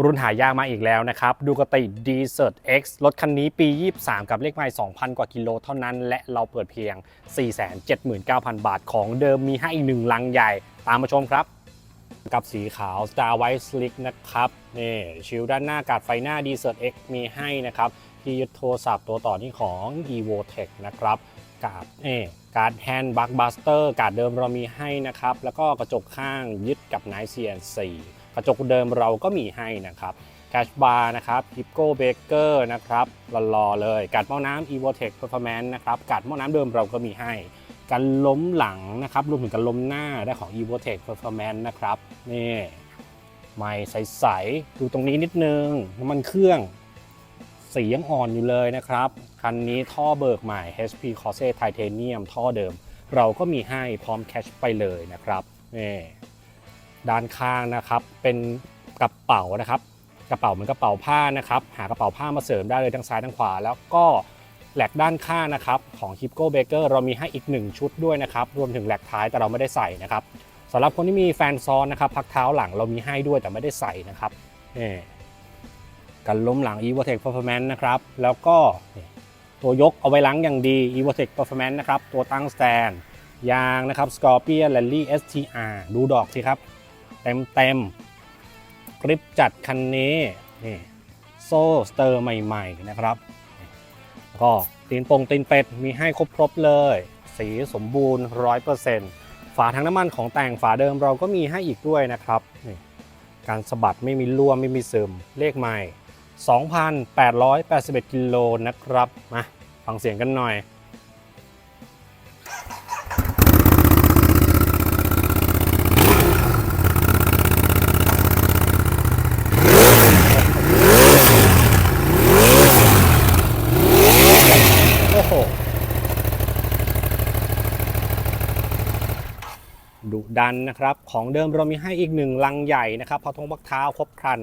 รุ่นหายากมาอีกแล้วนะครับดูกติ d c e r t X รถคันนี้ปี 23 กับเลขไมล์2,000 กว่ากิโลเท่านั้น และเราเปิดเพียง 479,000 บาทของเดิมมีให้อีกหนึ่งลังใหญ่ตามมาชมครับ กับสีขาว Star White Slick นะครับนี่ชิลด้านหน้ากาดไฟหน้า d c e r t X มีให้นะครับที่ยึดโทรศัพท์ตัวต่อนี้ของ e v o t e c h นะครับกาดเอ่การ์ดแฮนด์บัคบัสเตอร์การ์ดเดิมเรามีให้นะครับแล้วก็กระจกข้างยึดกับไนเซียน4 กระจกเดิมเราก็มีให้นะครับแคชบาร์นะครับฮิปโก้เบเกอร์นะครับรอๆเลยการ์ดหม้อน้ำ e v o t e c h Performance นะครับการ์ดหม้อน้ำเดิมเราก็มีให้การล้มหลังนะครับรวมถึงการล้มหน้าได้ของ e v o t e c h Performance นะครับนี่ไม่ใสๆดูตรงนี้นิดนึงน้ำมันเครื่องสียังอ่อนอยู่เลยนะครับ คันนี้ท่อเบิกใหม่ HP Corsa Titanium ท่อเดิม เราก็มีให้พร้อมแคชไปเลยนะครับนี่ ด้านข้างนะครับเป็นกระเป๋านะครับ กระเป๋าเหมือนกระเป๋าผ้านะครับหากระเป๋าผ้ามาเสริมได้เลยทั้งซ้ายทั้งขวา แล้วก็แหลกด้านข้างนะครับของ h i p c o Baker เรามีให้อีก 1 ชุดด้วยนะครับรวมถึงแหลกท้ายแต่เราไม่ได้ใส่นะครับสำหรับคนที่มีแฟนซ้อนนะครับพักเท้าหลังเรามีให้ด้วยแต่ไม่ได้ใส่นะครับนี่กันล้มหลัง e v o t e c Performance นะครับแล้วก็ตัวยกเอาไว้ล้างอย่างดี e v o t e c Performance นะครับตัวตั้งสแตนยางนะครับ Scorpion Rally STR ดูดอกสิครับ เต็มเต็มกริปจัดคันนี้นี่โซ่สเตอร์ใหม่ๆนะครับ ก็ตีนปงตีนเป็ดมีให้ครบๆเลย สีสมบูรณ์100%ฝาถังน้ำมันของแต่งฝาเดิมเราก็มีให้อีกด้วยนะครับนี่การสะบัดไม่มีรั่วไม่มีซึมเลขใหม่ 2,881กิโลนะครับ มาฟังเสียงกันหน่อย โอ้โห ดุดันนะครับ ของเดิมเรามีให้อีกหนึ่งลังใหญ่นะครับพอทงบักเท้าครบครัน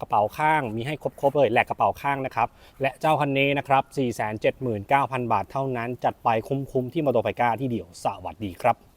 กระเป๋าข้างมีให้ครบๆเลยแหลกกระเป๋าข้างนะครับ และเจ้าคันนี้นะครับ 479,000 บาทเท่านั้น จัดไปคุ้มๆที่มอโตไฟก้าที่เดียวสวัสดีครับ